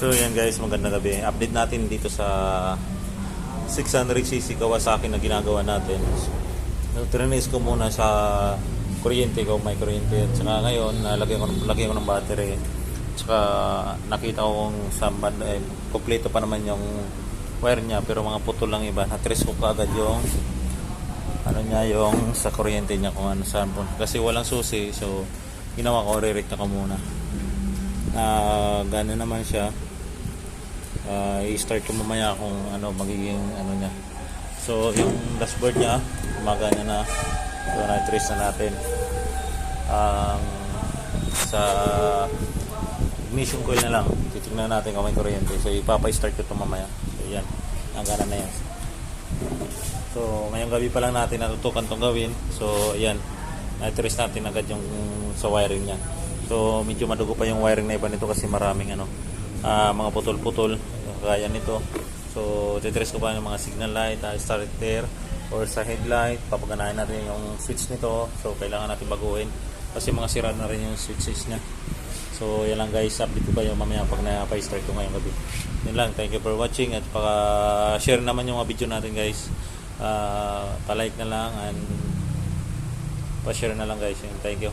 So yan guys, magandang gabi. Update natin dito sa 600cc Kawasaki na ginagawa natin. So, Trinase ko muna sa kuryente ko, may kuryente. At saka ngayon, nalagyan ko, lagyan ko ng battery. Tsaka nakita ko kung ba, eh, kompleto pa naman yung wire niya. Pero mga putol lang iba. Natrace ko kaagad yung ano niya yung sa kuryente niya kung ano saan po. Kasi walang susi. So, ginawa ko, re-recta ko muna. Na gano'n naman siya. Ah, i-start ko mamaya kung ano magiging ano niya. So, yung dashboard niya, gumagana na. So, na-trace na natin. Ang sa ignition coil na lang. Titignan natin kung may kuryente. So, ipapa-start ko ito mamaya. So, yan. Ang gana na yan. So, ngayong gabi pa lang natin natutukan itong gawin. So, ayan. Na-trace natin agad yung sa wiring niya. So, medyo madugo pa yung wiring na iba nito kasi maraming ano, ah, mga putol-putol. Kaya nito. So, titrace ko pa yung mga signal light, uh, starter, or sa headlight. Papaganahin natin yung switch nito. So, kailangan natin baguhin. Kasi mga sira na rin yung switches niya. So, yan lang guys. Update ko kayo mamaya pag na-start ko ngayong gabi. Yun lang. Thank you for watching. At paka-share naman yung mga video natin guys. Uh, pa-like na lang and pa-share na lang guys. Thank you.